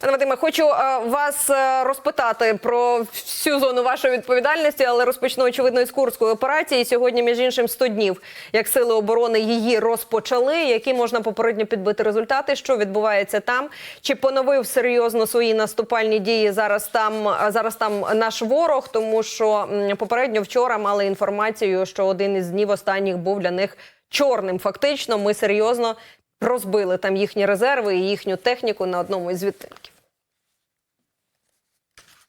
Пане Вадиме, хочу е, вас е, розпитати про всю зону вашої відповідальності, але розпочну очевидно із курської операції. Сьогодні, між іншим, 100 днів, як сили оборони її розпочали. Які можна попередньо підбити результати? Що відбувається там? Чи поновив серйозно свої наступальні дії зараз там? е, Зараз там наш ворог, тому що попередньо вчора мали інформацію, що один із днів останніх був для них чорним. Фактично, ми серйозно розбили там їхні резерви і їхню техніку на одному із відтинків.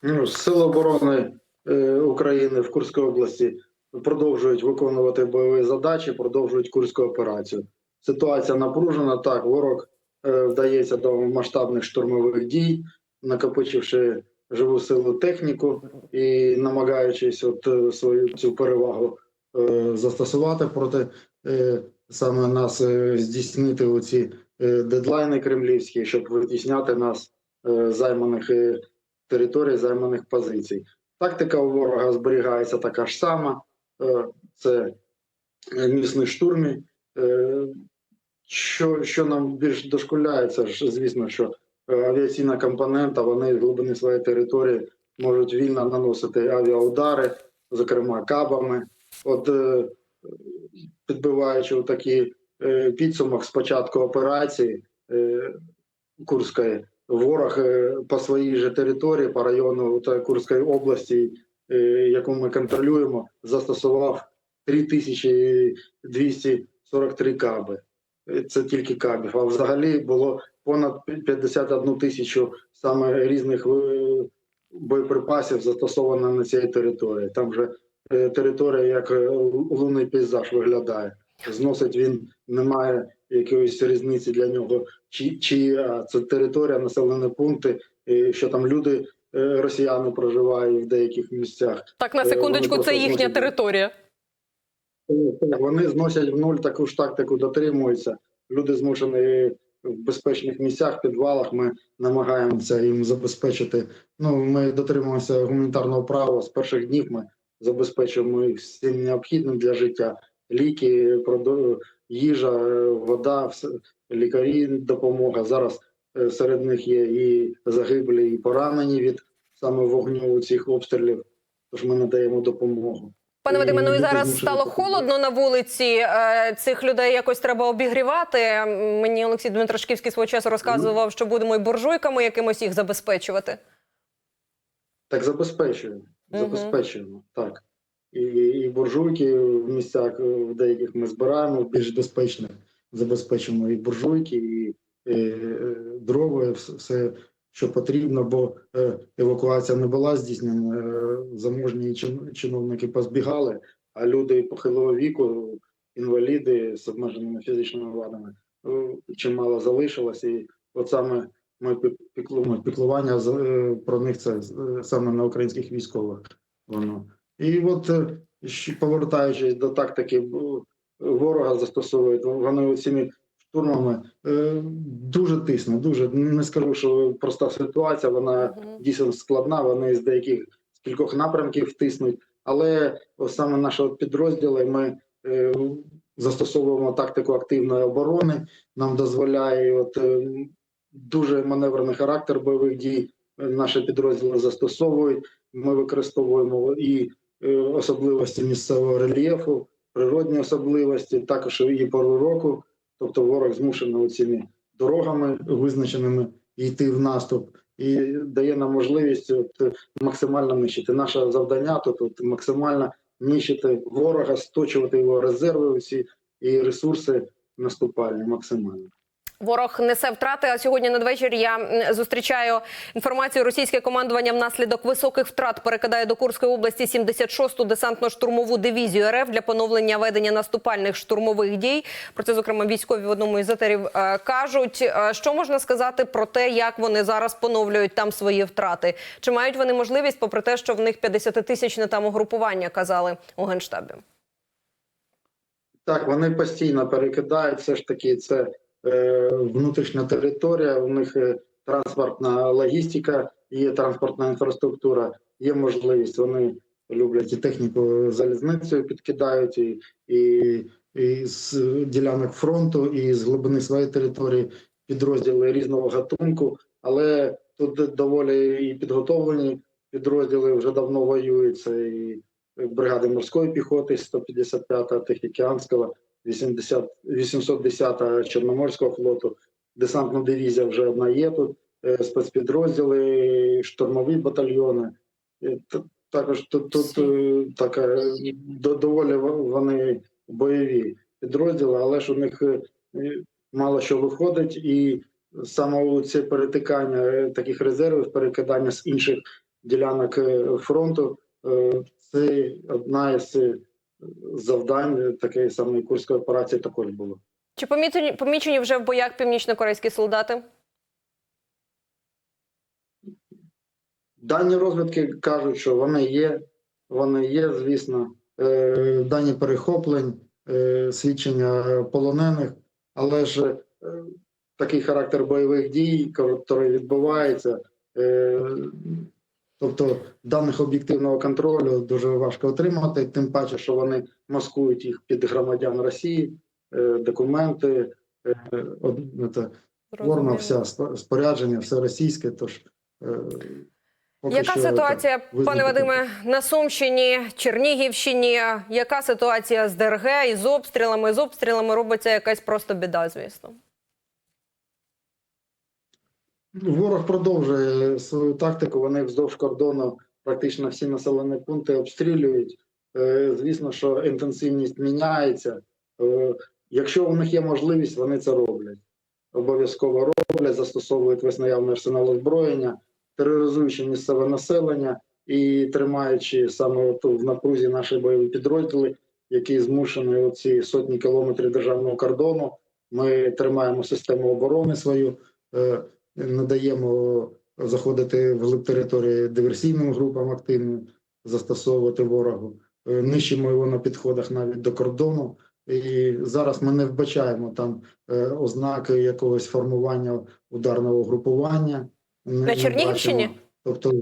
Ну, Сили оборони е, України в Курській області продовжують виконувати бойові задачі, продовжують Курську операцію. Ситуація напружена. Так, ворог е, вдається до масштабних штурмових дій, накопичивши живу силу техніку і намагаючись от е, свою цю перевагу застосувати проти саме нас, е, здійснити оці е, дедлайни кремлівські, щоб витісняти нас е, займаних. територій займаних позицій. Тактика у ворога зберігається така ж сама: це місних штурмів. Е, Що, що нам більш дошкуляє, це ж звісно, що авіаційна компонента вони з глибини своєї території можуть вільно наносити авіаудари, зокрема кабами. От е, підбиваючи такий підсумок спочатку операції е, Курської, ворог е, по своїй же території, по району та Курської області, е, яку ми контролюємо, застосував 3243 каби. Е, Це тільки кабів. А взагалі було понад 51 тисячу саме різних е, боєприпасів застосовано на цій території. Там вже е, територія як е, лунний пейзаж виглядає. Зносить він немає якоїсь різниці для нього, чи, чи це територія, населені пункти, і що там люди, е, росіяни проживають в деяких місцях. Так, на Е, секундочку, це їхня зможуть- територія. Вони зносять в нуль таку ж тактику, дотримуються. Люди змушені в безпечних місцях, підвалах. Ми намагаємося їм забезпечити. Ну, ми дотримуємося гуманітарного права. З перших днів ми забезпечуємо їх всім необхідним для життя. Ліки, їжа, вода, лікарі, допомога. Зараз е, серед них є і загиблі, і поранені від саме вогню цих обстрілів. Тож ми надаємо допомогу. Пане Вадиме, ну і зараз стало холодно на вулиці. е, Цих людей якось треба обігрівати. Мені Олексій Дмитрашківський свого часу розказував, що будемо і буржуйками якимось їх забезпечувати. Так забезпечуємо. Забезпечуємо, так. І, і буржуйки в місцях е, в деяких ми збираємо більш безпечних. Забезпечимо і буржуйки, і, е, е, дрова, все, що потрібно, бо евакуація не була здійснена. Заможні чиновники позбігали, а люди похилого віку, інваліди з обмеженими фізичними вадами, чимало залишилось. І от саме ми піклування з- е, про них це е, саме на українських військових. Воно і от е, повертаючись до тактики ворога, застосовують вони цими штурмами дуже тисне. Дуже не скажу, що проста ситуація. Вона дійсно складна. Вони з деяких з кількох напрямків тиснуть, але саме наші підрозділи ми. Застосовуємо тактику активної оборони, нам дозволяє от е, дуже маневрений характер бойових дій. Наші підрозділи застосовують. Ми використовуємо і е, особливості місцевого рельєфу, природні особливості, також і пору року. Тобто ворог змушений цими дорогами визначеними йти в наступ, і дає нам можливість от, максимально нищити. Наше завдання тут от, максимально нищити ворога, сточувати його резерви усі і ресурси наступальні максимально. Ворог несе втрати. А сьогодні надвечір я зустрічаю інформацію. Російське командування внаслідок високих втрат перекидає до Курської області 76-ту десантно-штурмову дивізію РФ для поновлення ведення наступальних штурмових дій. Про це зокрема військові в одному із етерів е, кажуть. Е, Що можна сказати про те, як вони зараз поновлюють там свої втрати? Чи мають вони можливість, попри те, що в них 50-тисячне там угрупування казали у генштабі? Так, вони постійно перекидають. Все ж таки, це внутрішня територія. У них е, транспортна логістика, є транспортна інфраструктура, є можливість. Вони люблять і техніку залізницею підкидають, і, і, і з ділянок фронту, і з глибини своєї території підрозділи різного гатунку. Але тут доволі і підготовлені підрозділи вже давно воюють. Це і бригади морської піхоти 155-та Тихоокеанського, 80, 810-та Чорноморського флоту, десантна дивізія вже одна є тут, е, спецпідрозділи, штурмові батальйони. Е, Також тут, тут е, така доволі вони бойові підрозділи, але ж у них мало що виходить, і саме це перетикання таких резервів, перекидання з інших ділянок фронту, це одна із завдань такої самої курської операції також було. Чи помічені, помічені вже в боях північно-корейські солдати? Дані розвідки кажуть, що вони є, вони є, звісно, е, дані перехоплень, е, свідчення полонених, але ж е, такий характер бойових дій, який відбувається, тобто даних об'єктивного контролю дуже важко отримати, тим паче, що вони маскують їх під громадян Росії, е, документи, е, це, форма, вся спо- спорядження, все російське. Тож е, Яка ситуація, так, пане. Вадиме, на Сумщині, Чернігівщині? Яка ситуація з ДРГ і з обстрілами? З обстрілами робиться якась просто біда, звісно. Ворог продовжує свою тактику. Вони вздовж кордону практично всі населені пункти обстрілюють. Е, Звісно, що інтенсивність міняється. Е, Якщо у них є можливість, вони це роблять. Обов'язково роблять, застосовують весь наявний арсенал озброєння, тероризуючи місцеве населення і тримаючи саме в напрузі наші бойові підрозділи, які змушені оці сотні кілометрів державного кордону. Ми тримаємо систему оборони свою. Не даємо заходити в глиб території диверсійним групам активним, застосовувати ворогу. Е, Нищимо його на підходах навіть до кордону. І зараз ми не вбачаємо там е, ознаки якогось формування ударного групування. На Чернігівщині? Тобто,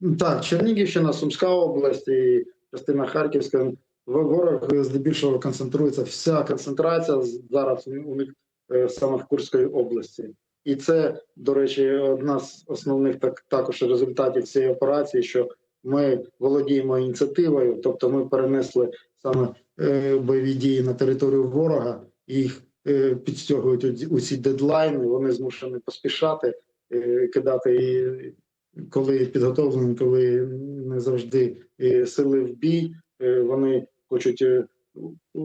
ну, так, Чернігівщина, Сумська область і частина Харківська. Ворог здебільшого концентрується. Вся концентрація зараз у них е, саме в Курській області. І це, до речі, одна з основних так також результатів цієї операції, що ми володіємо ініціативою, тобто ми перенесли саме е, бойові дії на територію ворога, їх е, підстягують усі дедлайни. Вони змушені поспішати, е, кидати і коли підготовлені, коли не завжди е, сили в бій. Е, вони хочуть е,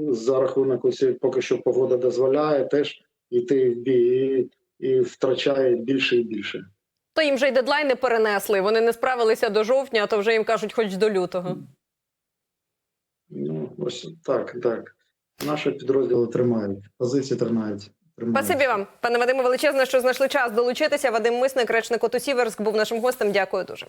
за рахунок оці, поки що погода дозволяє, теж йти в бій і втрачає більше і більше. То їм вже й дедлайни перенесли. Вони не справилися до жовтня, а то вже їм кажуть, хоч до лютого. Ну ось так, так. Наші підрозділи тримають, позиції тримають. Спасибі вам, пане Вадиме, величезне, що знайшли час долучитися. Вадим Мисник, речник ОТУ Сіверськ, був нашим гостем. Дякую дуже.